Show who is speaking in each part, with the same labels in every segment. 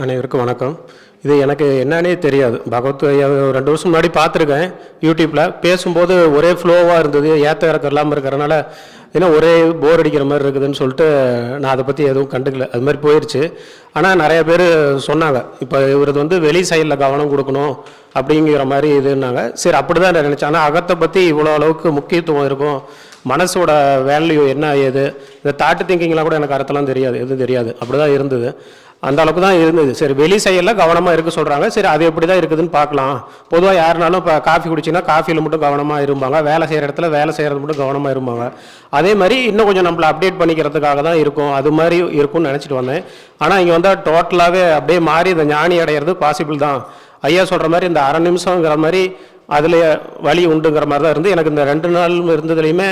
Speaker 1: அனைவருக்கும் வணக்கம். இது எனக்கு என்னன்னே தெரியாது. பகவத் ஒரு ரெண்டு வருஷம் முன்னாடி பார்த்துருக்கேன் யூடியூப்பில் பேசும்போது ஒரே ஃப்ளோவாக இருந்தது ஏற்ற இறக்கம் இல்லாமல் இருக்கிறனால ஏன்னா ஒரே போர் அடிக்கிற மாதிரி இருக்குதுன்னு சொல்லிட்டு நான் அதை பற்றி எதுவும் கண்டுக்கல. அது மாதிரி போயிடுச்சு ஆனால் நிறைய பேர் சொன்னாங்க இப்போ இவரது வந்து வெளி சைடில் கவனம் கொடுக்கணும் அப்படிங்கிற மாதிரி இதுன்னாங்க. சரி அப்படி தான் நினச்சேன். ஆனால் அகத்தை பற்றி இவ்வளோ அளவுக்கு முக்கியத்துவம் இருக்கும். மனசோட வேல்யூ என்ன ஏது? இந்த தாட்டு திங்கிங்லாம் கூட எனக்கு அர்த்தம்லாம் தெரியாது எதுவும் தெரியாது. அப்படி தான் இருந்தது. அந்த அளவுக்கு தான் இருந்தது. சரி வெளி செயலில் கவனமாக இருக்க சொல்கிறாங்க சரி அது எப்படி தான் இருக்குதுன்னு பார்க்கலாம். பொதுவாக யாருனாலும் இப்போ காஃபி குடிச்சிங்கன்னா காஃபியில் மட்டும் கவனமாக இருப்பாங்க வேலை செய்கிற இடத்துல வேலை செய்கிறது மட்டும் கவனமாக இருப்பாங்க அதே மாதிரி இன்னும் கொஞ்சம் நம்மளை அப்டேட் பண்ணிக்கிறதுக்காக தான் இருக்கும். அது மாதிரி இருக்கும்னு நினச்சிட்டு வந்தேன். ஆனால் இங்கே வந்தால் டோட்டலாகவே அப்படியே மாறி இந்த ஞானி அடையிறது பாசிபிள் தான். ஐயா சொல்கிற மாதிரி இந்த அரை நிமிஷங்கிற மாதிரி அதில் வழி உண்டுங்கிற மாதிரி தான் இருந்து எனக்கு இந்த ரெண்டு நாள் இருந்ததுலையுமே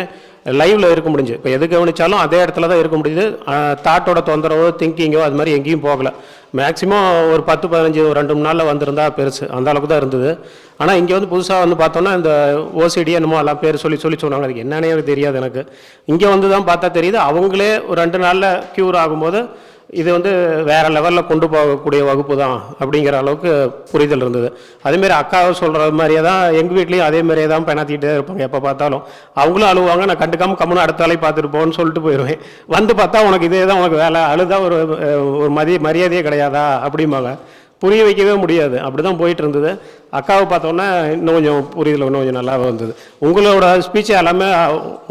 Speaker 1: லைவ்ல இருக்க முடிஞ்சு. இப்போ எது கவனிச்சாலும் அதே இடத்துல தான் இருக்க முடியுது. தாட்டோட தொந்தரவோ திங்கிங்கோ அது மாதிரி எங்கேயும் போகல. மேக்ஸிமம் ஒரு பத்து பதினஞ்சு ஒரு ரெண்டு மூணு நாளில் வந்திருந்தா பெருசு. அந்த அளவுக்கு தான் இருந்தது. ஆனால் இங்கே வந்து புதுசாக வந்து பார்த்தோன்னா இந்த ஓசிடி என்னமோ எல்லாம் பேர் சொல்லி சொல்லி சொன்னாங்க. அதுக்கு என்னன்னே தெரியாது எனக்கு. இங்கே வந்து தான் பார்த்தா தெரியுது. அவங்களே ஒரு ரெண்டு நாளில் க்யூர் ஆகும்போது இது வந்து வேற லெவலில் கொண்டு போகக்கூடிய வகுப்பு தான் அப்படிங்கிற அளவுக்கு புரிதல் இருந்தது. அதேமாரி அக்காவை சொல்கிற மாதிரியே தான் எங்கள் வீட்லேயும் அதே மாதிரியே தான் பயணத்திக்கிட்டே இருப்பாங்க. எப்போ பார்த்தாலும் அவங்களும் அழுவாங்க. நான் கண்டுக்காமல் கம்முன்னு அடுத்த வேலை பார்த்துட்டு சொல்லிட்டு போயிடுவேன் வந்து பார்த்தா உனக்கு இதே தான் உனக்கு வேலை. அழுதா ஒரு ஒரு மதிய மரியாதையே கிடையாதா அப்படிம்பாங்க. புரிய வைக்கவே முடியாது. அப்படி தான் போயிட்டு இருந்தது. அக்காவை பார்த்தோன்னே இன்னும் கொஞ்சம் புரிதல் இன்னும் கொஞ்சம் நல்லாவே இருந்தது உங்களோட ஸ்பீச் எல்லாமே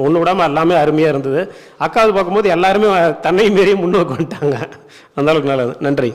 Speaker 1: ஒன்று விடாமல் எல்லாமே அருமையாக இருந்தது. அக்காவை பார்க்கும்போது எல்லாருமே தன்னை மீறி முன்னோக்கி வந்துட்டாங்க. அந்தளவுக்கு நல்லது. நன்றி.